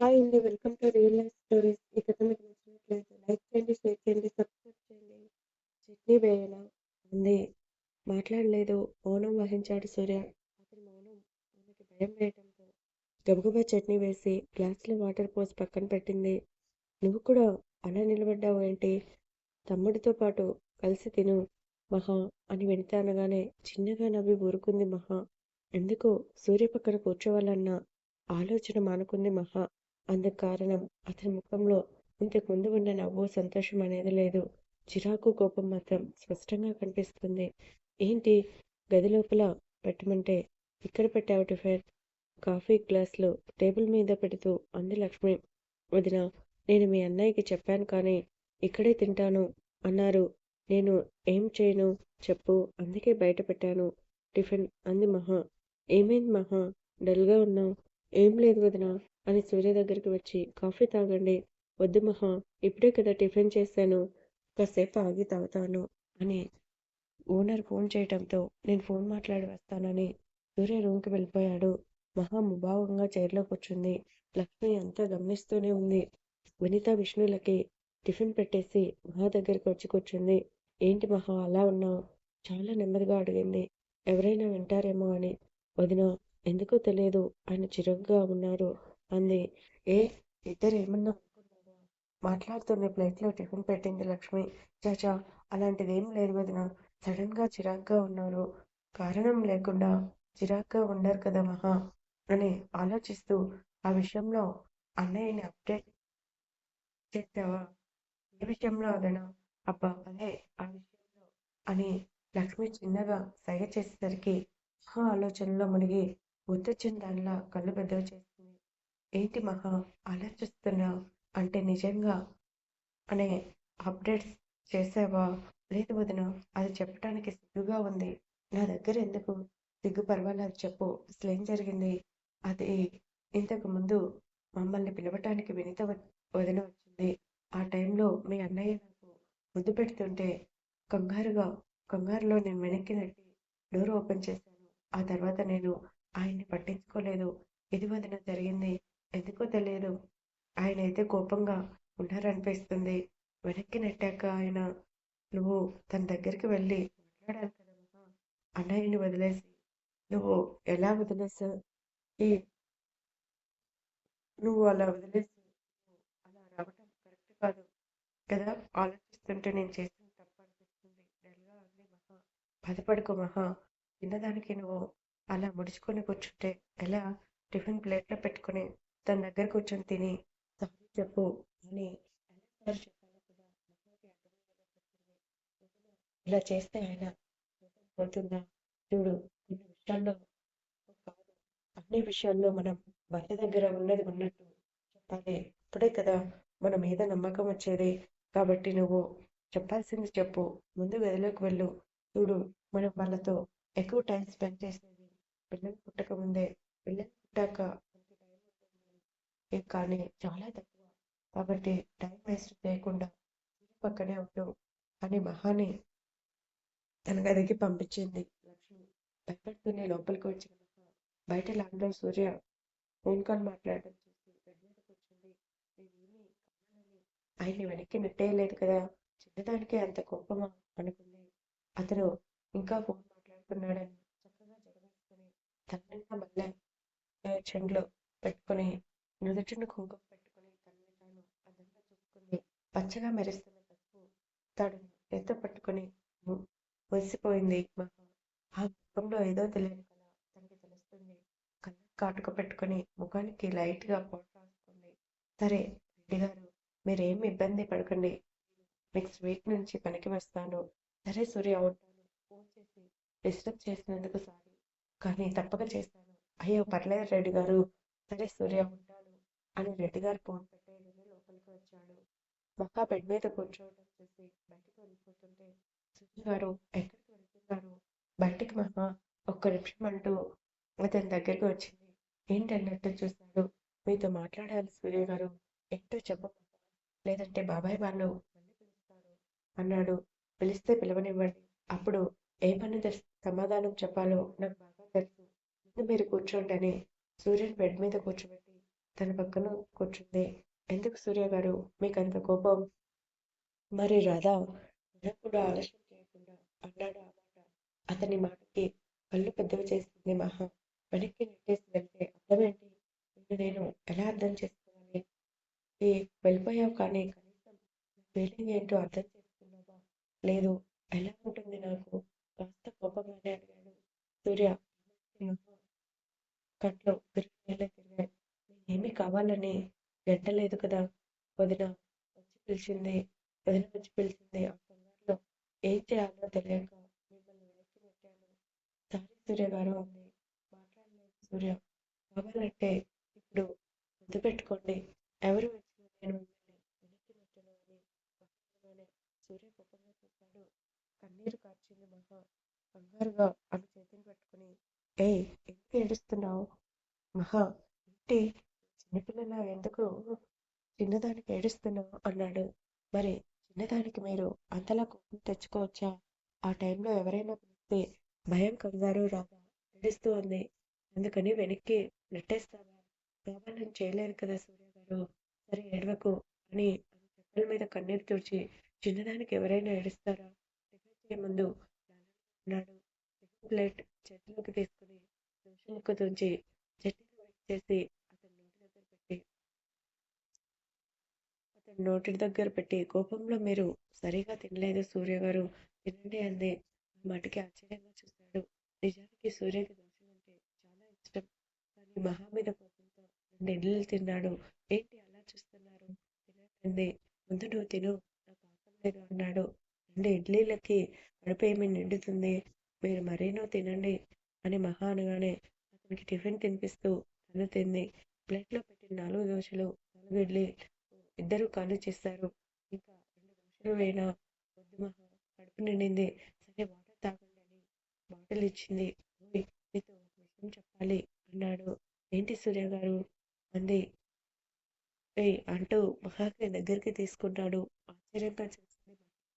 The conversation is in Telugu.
హాయ్ అండి. Welcome to real life stories. ఈ కథ మీకు నచ్చినట్లయితే లైక్ చేయండి, షేర్ చేయండి, సబ్స్క్రైబ్ చేయండి. చట్నీ వేయలా ఉంది మాట్లాడలేదు. మౌనం వహించాడు సూర్య. అతని మౌనం భయం వేయటంతో గబగబా చట్నీ వేసి గ్లాసులో వాటర్ పోసి పక్కన పెట్టింది. నువ్వు కూడా అలా నిలబడ్డావు ఏంటి? తమ్ముడితో పాటు కలిసి తిను మహా అని వెళితే అనగానే చిన్నగా నవ్వి ఊరుకుంది మహా. ఎందుకో సూర్య పక్కన కూర్చోవాలన్న ఆలోచన మానుకుంది మహా. అందుకు కారణం అతని ముఖంలో ఇంతకుముందు ఉన్న నవ్వు సంతోషం అనేది లేదు. చిరాకు కోపం మాత్రం స్పష్టంగా కనిపిస్తుంది. ఏంటి గది లోపల పెట్టమంటే ఇక్కడ పెట్టావు టిఫిన్? కాఫీ గ్లాసులు టేబుల్ మీద పెడుతూ అంది లక్ష్మి. వదినా నేను మీ అన్నయ్యకి చెప్పాను కానీ ఇక్కడే తింటాను అన్నారు. నేను ఏం చేయను చెప్పు అందుకే బయట పెట్టాను టిఫిన్ అంది మహా. ఏమైంది మహా డల్గా ఉన్నావు? ఏం లేదు వదినా అని సూర్య దగ్గరికి వచ్చి కాఫీ తాగండి. వద్దు మహా ఇప్పుడే కదా టిఫిన్ చేశాను. కాసేపు ఆగి తాగుతాను అని ఓనర్ ఫోన్ చేయటంతో నేను ఫోన్ మాట్లాడి వస్తానని సూర్య రూమ్కి వెళ్ళిపోయాడు. మహా ముభావంగా చైర్లో కూర్చుంది. లక్ష్మి అంతా గమనిస్తూనే ఉంది. వినిత విష్ణులకి టిఫిన్ పెట్టేసి మహా దగ్గరికి వచ్చి కూర్చుంది. ఏంటి మహా అలా ఉన్నావు? చాలా నెమ్మదిగా అడిగింది. ఎవరైనా వింటారేమో అని. వదినా ఎందుకో తెలియదు ఆయన చిరగ్గా ఉన్నారు అంది. ఏ ఇద్దరు ఏమన్నా అనుకున్నారా? ప్లేట్లో టిఫిన్ పెట్టింది లక్ష్మి. చాచా అలాంటిదేం లేదు వదిన సడన్గా చిరాగ్గా ఉన్నారు. కారణం లేకుండా చిరాగ్గా ఉండరు కదా మహా అని ఆలోచిస్తూ ఆ విషయంలో అన్నయ్యని అప్డేట్ చేస్తావా ఏ విషయంలో అదనా అబ్బా అదే ఆ విషయంలో అని లక్ష్మి చిన్నగా సైగ చేసేసరికి మహా ఆలోచనలో మునిగి ముద్దొచ్చిన దానిలా కళ్ళు పెద్దవి చేసి ఏంటి మహా ఆలోచిస్తున్నావు అంటే నిజంగా అనే అప్డేట్స్ చేసావా? లేదు వదిన అది చెప్పటానికి సిగ్గుగా ఉంది. నా దగ్గర ఎందుకు సిగ్గు పర్వాలేదు చెప్పు అసలేం జరిగింది? అది ఇంతకు ముందు మమ్మల్ని పిలవటానికి వినిత వదిన వచ్చింది. ఆ టైంలో మీ అన్నయ్య నాకు ముద్దు పెడుతుంటే కంగారుగా కంగారులో నేను వెనక్కి నెట్టి డోర్ ఓపెన్ చేశాను. ఆ తర్వాత నేను ఆయన్ని పట్టించుకోలేదు. ఇది వదిన జరిగింది. ఎందుకో తెలియదు. ఆయన అయితే కోపంగా ఉన్నారనిపిస్తుంది. వెనక్కి నెట్టాక ఆయన నువ్వు తన దగ్గరికి వెళ్ళి మాట్లాడాలి కదా మహా అన్నయ్యని వదిలేసి నువ్వు ఎలా వదిలేసా? ఈ నువ్వు అలా వదిలేసి అలా రావటం కరెక్ట్ కాదు కదా. ఆలోచిస్తుంటే నేను చేసిన తప్పు అనిపిస్తుంది. డల్గా మహా. బాధపడుకో మహా. తిన్నదానికి నువ్వు అలా ముడుచుకొని కూర్చుంటే ఎలా టిఫిన్ ప్లేట్లో పెట్టుకొని తన దగ్గర కూర్చొని తిని సారీ చెప్పు అని ఇలా చేస్తే ఆయన పోతుందా? చూడు కొన్ని విషయాల్లో అన్ని విషయాల్లో మనం భర్త దగ్గర ఉన్నది ఉన్నట్టు చెప్పాలి. అప్పుడే కదా మన మీద నమ్మకం వచ్చేది. కాబట్టి నువ్వు చెప్పాల్సింది చెప్పు. ముందు గదిలోకి వెళ్ళు. చూడు మనం వాళ్ళతో ఎక్కువ టైం స్పెండ్ చేసేది. పిల్లలు పుట్టక ముందే పిల్లలు పుట్టాక కానీ చాలా తక్కువ. కాబట్టి టైం వేస్ట్ చేయకుండా పక్కనే ఉంటూ అని మహాని తన గదికి పంపించింది. లక్ష్మి భయపడుతూనే లోపలికి వచ్చిన బయట ల్యాండ్లో సూర్య ఫోన్ కాల్ మాట్లాడడం చూసి బెడ్ మీద కూర్చుంది. నేనేమి ఆయన్ని వెనక్కి నెట్టేయలేదు కదా. చిన్నదానికే అంత కోపమా? అనుకుంది. అతను ఇంకా ఫోన్ మాట్లాడుతున్నాడని చక్కగా జడవేసుకుని తన్నిండా మళ్ళీ చెండ్లు నుదుటిన కుంకుమ పెట్టుకుని తనని తాను అద్దంలో చూసుకుంది పచ్చగా మెరుస్తున్న పసుపు తాడుని ఎత్త పట్టుకుని మురిసిపోయింది మహా ఆ ముఖంలో ఏదో తెలియని కళ తనకి తెలుస్తుంది. కళ్ళ కాటుక పెట్టుకుని ముఖానికి లైట్గా రాసుకుంది. సరే రెడ్డి గారు మీరేం ఇబ్బంది పడకండి. నెక్స్ట్ వీక్ నుంచి పనికి వస్తాను. సరే సూర్య ఉంటాను. ఫోన్ చేసి డిస్టర్బ్ చేసినందుకు సారీ. కానీ తప్పక చేస్తాను. అయ్యో పర్లేదు రెడ్డి గారు. సరే సూర్య ఉంటాను అని రెడ్డి గారు ఫోన్ పెట్టేయడమే లోపలికి వచ్చాడు. మహా బెడ్ మీద కూర్చోవడం చూసి బయటకు వెళ్ళిపోతుంటే సూర్య గారు ఎక్కడికి వెళ్తున్నారు? బయటికి మహా ఒక్క నిమిషం అంటూ. అతని దగ్గరికి వచ్చింది. ఏంటన్నట్టు చూశాడు మీతో మాట్లాడాలి సూర్య గారు. ఏంటో చెప్పమా లేదంటే బాబాయ్ వాళ్ళు మళ్ళీ పిలుస్తారు. అన్నాడు. పిలిస్తే పిలవనివ్వండి. అప్పుడు ఏమని సమాధానం చెప్పాలో నాకు బాగా తెలుసు. ముందు మీరు కూర్చోండి అని సూర్యుని బెడ్ మీద కూర్చోబెట్టి తన పక్కన కూర్చుంది. ఎందుకు సూర్య గారు? మీకు అంత కోపం? మరి రాధా కూడా ఆలస్యం చేయకుండా అన్నాడు ఆ మాట. అతని మాటకి కళ్ళు పెద్దవి చేస్తుంది మహా. వెనక్కి నెట్టేసి వెళ్తే అర్థమేంటి? నిన్ను నేను ఎలా అర్థం చేసుకోవాలి? ఏ వెళ్ళిపోయావు కానీ కనీసం ఫీలింగ్ ఏంటో అర్థం చేసుకున్నావా? లేదు ఎలా ఉంటుంది నాకు? కాస్త కోపంగానే అడిగాడు సూర్య. కంట్లో తిరిగి తిరిగాడు ఏమీ కావాలని గంటలేదు కదా? వదిన వచ్చి పిలిచింది. వదిన వచ్చి పిలిచింది. ఆ కంగారులో ఏం చేయాలో తెలియక మిమ్మల్ని వెనక్కి పెట్టాను సారీ సూర్య గారు అంది. మాట్లాడలేదు సూర్య. కావాలంటే ఇప్పుడు ముద్దు పెట్టుకోండి. ఎవరు వచ్చినా నేను మిమ్మల్ని వెనక్కి పెట్టను అని బహిరంగంగానే సూర్య కోపంగా చెప్పాడు. కన్నీరు కార్చింది మహా కంగారుగా ఆమె చేతిని పట్టుకుని. ఏయ్ ఎందుకు ఏడుస్తున్నావు? మహా ఏంటి? చిన్నపిల్లల ఎందుకు చిన్నదానికి ఏడుస్తున్నావు? అన్నాడు. మరి చిన్నదానికి మీరు అంతలా కోపం తెచ్చుకోవచ్చా? ఆ టైంలో ఎవరైనా పిలిస్తే భయం కంగారు రాదా ఏడుస్తూ ఉంది. అందుకని వెనక్కి నెట్టేస్తావా? కావాలని చేయలేరు కదా సూర్య గారు. సరే ఏడవకు అని చెక్కల మీద కన్నీరు తుడిచి చిన్నదానికి ఎవరైనా ఏడుస్తారా? టిఫిన్ ముందు అన్నాడు ప్లేట్ చేతిలోకి తీసుకుని దోషముక్క తుంచి చట్నీలో చేసి అతని నోటి దగ్గర పెట్టి అతని నోటి దగ్గర పెట్టి కోపంలో మీరు సరిగా తినలేదు సూర్య గారు. తినండి అంది. ఆ మాటకి ఆశ్చర్యంగా చూశాడు. నిజానికి సూర్యకి దోషం అంటే చాలా ఇష్టం. కానీ మహా మీద కోపంతో రెండు ఇడ్లీలు తిన్నాడు. ఏంటి అలా చూస్తున్నారు? తినండి ముందు నువ్వు తిను. నాకు ఆకలి లేదు అన్నాడు. రెండు ఇడ్లీలకి కడుపు ఏమి నిండుతుంది. మీరు మరీనూ తినండి అని మహా అనగానే అతనికి టిఫిన్ తినిపిస్తూ తను తింది. ప్లేట్లో పెట్టిన నాలుగు దోశలు నాలుగు ఇడ్లీ ఇద్దరు కాళ్ళు చేస్తారు. ఇంకా రెండు దోశలు అయినా వద్దు మహా కడుపు నిండింది. సరే వాటర్ తాగండి అని బాటిల్ ఇచ్చింది. నీతో ఒక విషయం చెప్పాలి అన్నాడు. ఏంటి సూర్య గారు? అంది. అంటూ మహాకి దగ్గరికి తీసుకున్నాడు ఆశ్చర్యంగా